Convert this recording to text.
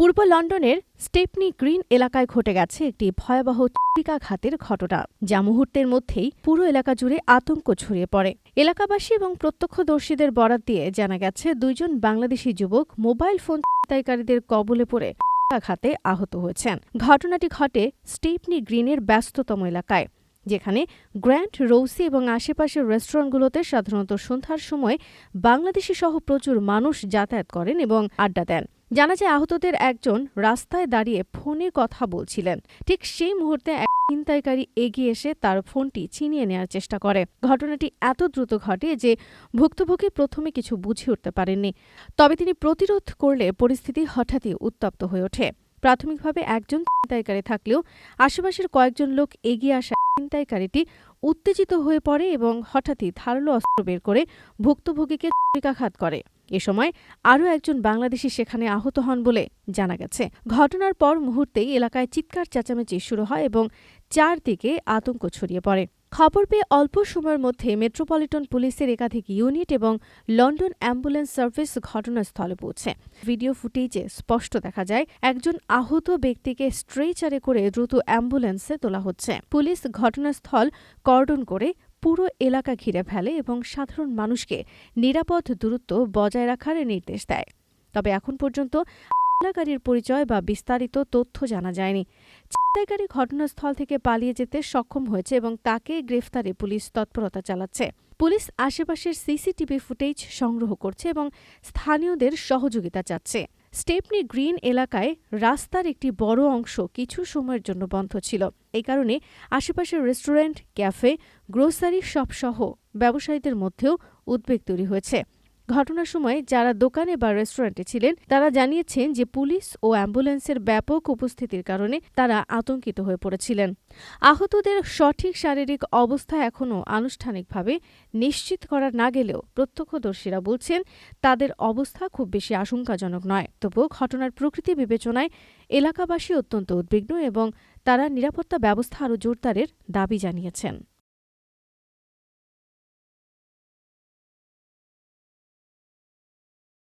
পূর্ব লন্ডনের Stepney green এলাকায় ঘটে গেছে একটি ভয়াবহ ছুরিকাঘাতের ঘটনা, যা মুহূর্তের মধ্যেই পুরো এলাকা জুড়ে আতঙ্ক ছড়িয়ে পড়ে। এলাকাবাসী এবং প্রত্যক্ষদর্শীদের বরাত দিয়ে জানা গেছে, দুইজন বাংলাদেশি যুবক মোবাইল ফোন ছিনতাইকারীদের কবলে পড়ে ছুরিকাঘাতে আহত হয়েছেন। ঘটনাটি ঘটে স্টেপনি গ্রিনের ব্যস্ততম এলাকায়, যেখানে গ্র্যান্ড, রৌসি এবং আশেপাশের রেস্টুরেন্টগুলোতে সাধারণত সন্ধ্যার সময় বাংলাদেশি সহ প্রচুর মানুষ যাতায়াত করেন এবং আড্ডা দেন। জানা যায় আহতদের একজন রাস্তায় দাঁড়িয়ে ফোনে কথা বলছিলেন। ঠিক সেই মুহূর্তে এক ছিনতাইকারী এগিয়ে এসে তার ফোনটি ছিনিয়ে নেওয়ার চেষ্টা করে। ঘটনাটি এত দ্রুত ঘটে যে ভুক্তভোগী প্রথমে কিছু বুঝে উঠতে পারেননি। তবে তিনি প্রতিরোধ করলে পরিস্থিতি হঠাৎই উত্তপ্ত হয়ে ওঠে। প্রাথমিকভাবে একজন ছিনতাইকারী থাকলেও আশেপাশের কয়েকজন লোক এগিয়ে আসা ছিনতাইকারীটি উত্তেজিত হয়ে পড়ে এবং হঠাৎই ধারালো অস্ত্র বের করে ভুক্তভোগীকে ছুরিকাঘাত করে। এ সময় আরও একজন বাংলাদেশি সেখানে আহত হন বলে জানা গেছে। ঘটনার পর মুহূর্তেই এলাকায় চিৎকার চেঁচামেচি শুরু হয় এবং চারদিকে আতঙ্ক ছড়িয়ে পড়ে। খবর পেয়ে অল্প সময়ের মধ্যে মেট্রোপলিটন পুলিশের একাধিক ইউনিট এবং লন্ডন অ্যাম্বুলেন্স সার্ভিস ঘটনাস্থলে পৌঁছে। ভিডিও ফুটেজে স্পষ্ট দেখা যায়, একজন আহত ব্যক্তিকে স্ট্রেচারে করে দ্রুত অ্যাম্বুলেন্সে তোলা হচ্ছে। পুলিশ ঘটনাস্থল কর্ডন করে পুরো এলাকা ঘিরে ফেলে এবং সাধারণ মানুষকে নিরাপদ দূরত্ব বজায় রাখার নির্দেশ দেয়। তবে এখন পর্যন্ত হামলাকারীর পরিচয় বা বিস্তারিত তথ্য জানা যায়নি। ছিনতাইকারী ঘটনাস্থল থেকে পালিয়ে যেতে সক্ষম হয়েছে এবং তাকে গ্রেফতারে পুলিশ তৎপরতা চালাচ্ছে। পুলিশ আশেপাশের সিসিটিভি ফুটেজ সংগ্রহ করছে এবং স্থানীয়দের সহযোগিতা চাচ্ছে। স্টেপনি গ্রিন এলাকায় রাস্তার একটি বড় অংশ কিছু সময়ের জন্য বন্ধ ছিল। এই কারণে আশেপাশের রেস্টুরেন্ট, ক্যাফে, গ্রোসারি শপসহ ব্যবসায়ীদের মধ্যেও উদ্বেগ তৈরি হয়েছে। ঘটনার সময় যারা দোকানে বা রেস্টুরেন্টে ছিলেন, তারা জানিয়েছেন যে পুলিশ ও অ্যাম্বুলেন্সের ব্যাপক উপস্থিতির কারণে তারা আতঙ্কিত হয়ে পড়েছিলেন। আহতদের সঠিক শারীরিক অবস্থা এখনও আনুষ্ঠানিকভাবে নিশ্চিত করা না গেলেও প্রত্যক্ষদর্শীরা বলছেন, তাদের অবস্থা খুব বেশি আশঙ্কাজনক নয়। তবুও ঘটনার প্রকৃতি বিবেচনায় এলাকাবাসী অত্যন্ত উদ্বিগ্ন এবং তারা নিরাপত্তা ব্যবস্থা আরও জোরদারের দাবি জানিয়েছেন।